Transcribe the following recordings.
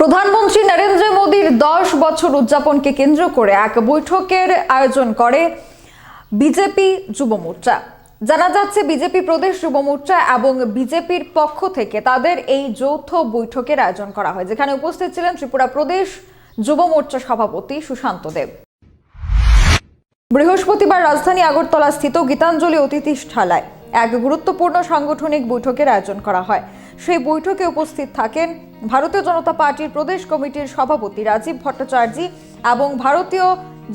প্রধানমন্ত্রী নরেন্দ্র মোদীর দশ বছর উদযাপনকে কেন্দ্র করে এক বৈঠকের আয়োজন করে বিজেপি যুব মোর্চা। জানা যাচ্ছে, বিজেপি প্রদেশ যুব মোর্চা এবং বিজেপির পক্ষ থেকে তাদের এই যৌথ বৈঠকের আয়োজন করা হয়, যেখানে উপস্থিত ছিলেন ত্রিপুরা প্রদেশ যুব মোর্চা সভাপতি সুশান্ত দেব। বৃহস্পতিবার রাজধানী আগরতলা স্থিত গীতাঞ্জলি অতিথিশালায় এক গুরুত্বপূর্ণ সাংগঠনিক বৈঠকের আয়োজন করা হয়। সেই বৈঠকে উপস্থিত থাকেন ভারতীয় জনতা পার্টির প্রদেশ কমিটির সভাপতি রাজীব ভট্টাচার্য এবং ভারতীয়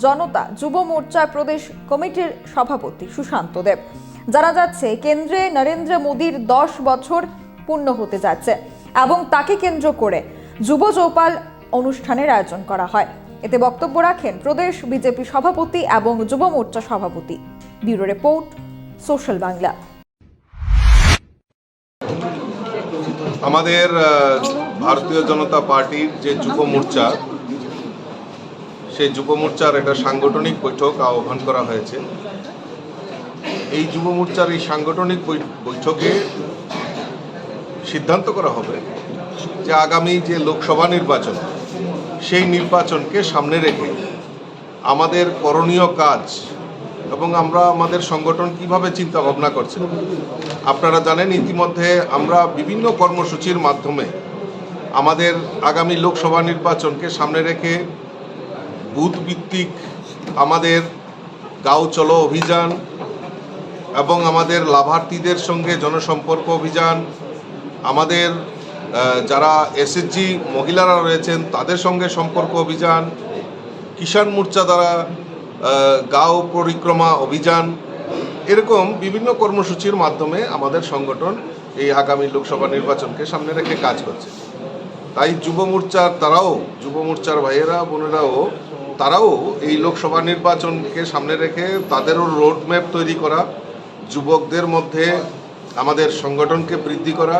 জনতা যুব মোর্চার প্রদেশ কমিটির সভাপতি সুশান্ত দেব। জানা যাচ্ছে, কেন্দ্রে নরেন্দ্র মোদীর দশ বছর পূর্ণ হতে যাচ্ছে এবং তাকে কেন্দ্র করে যুব চৌপাল অনুষ্ঠানের আয়োজন করা হয়। এতে বক্তব্য রাখেন প্রদেশ বিজেপি সভাপতি এবং যুব মোর্চা সভাপতি। Bureau report, social Bangla. আমাদের ভারতীয় জনতা পার্টির যে যুব মোর্চা, সেই যুব মোর্চার একটা সাংগঠনিক বৈঠক আহ্বান করা হয়েছে। এই যুব মোর্চার এই সাংগঠনিক বৈঠকে সিদ্ধান্ত করা হবে যে আগামী যে লোকসভা নির্বাচন, সেই নির্বাচনকে সামনে রেখে আমাদের করণীয় কাজ এবং আমরা আমাদের সংগঠন কীভাবে চিন্তা ভাবনা করছে আপনারা জানেন, ইতিমধ্যে আমরা বিভিন্ন কর্মসূচির মাধ্যমে আমাদের আগামী লোকসভা নির্বাচনকে সামনে রেখে বুথ ভিত্তিক আমাদের গাঁও চলো অভিযান এবং আমাদের লাভার্থীদের সঙ্গে জনসম্পর্ক অভিযান, আমাদের যারা এসএসজি মহিলারা রয়েছেন তাদের সঙ্গে সম্পর্ক অভিযান, কিষাণ মোর্চা দ্বারা গাঁও পরিক্রমা অভিযান এরকম বিভিন্ন কর্মসূচির মাধ্যমে আমাদের সংগঠন এই আগামী লোকসভা নির্বাচনকে সামনে রেখে কাজ করছে। তাই যুব মোর্চার তারাও যুব মোর্চার ভাইয়েরা, বোনেরাও, তারাও এই লোকসভা নির্বাচনকে সামনে রেখে তাদেরও রোড ম্যাপ তৈরি করা, যুবকদের মধ্যে আমাদের সংগঠনকে বৃদ্ধি করা,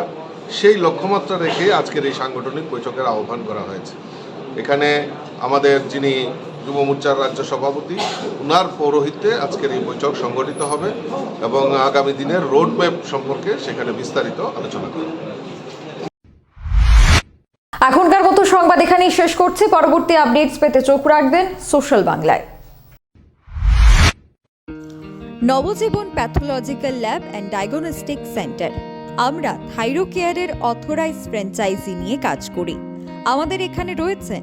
সেই লক্ষ্যমাত্রা রেখে আজকের এই সাংগঠনিক বৈঠকের আহ্বান করা হয়েছে। এখানে আমাদের যিনি যুব মোর্চার রাজ্য সভাপতি। উনার পৌরোহিত্যে আজকের এই বৈঠক সংগঠিত হবে এবং আগামী দিনের রোড ম্যাপ সম্পর্কে সেখানে বিস্তারিত আলোচনা করা এখনকার মতো সংবাদ এখানেই শেষ করছি। পরবর্তী আপডেটস পেতে চোখ রাখবেন সোশ্যাল বাংলায়। Nabajiban pathological lab and diagnostic centre. আমরা থাইরোকেয়ারের অথরাইজ ফ্র্যাঞ্চাইজি নিয়ে কাজ করি। আমাদের এখানে রয়েছেন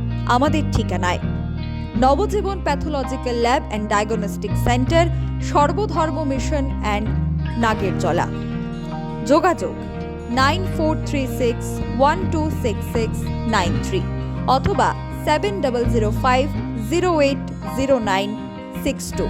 আমাদের ঠিকানায়। Nabajiban pathological lab and diagnostic centre, Sarbadharma mission and Nagerjala. যোগাযোগ nine four three six one two six six nine three অথবা seven double zero five zero eight zero nine six two.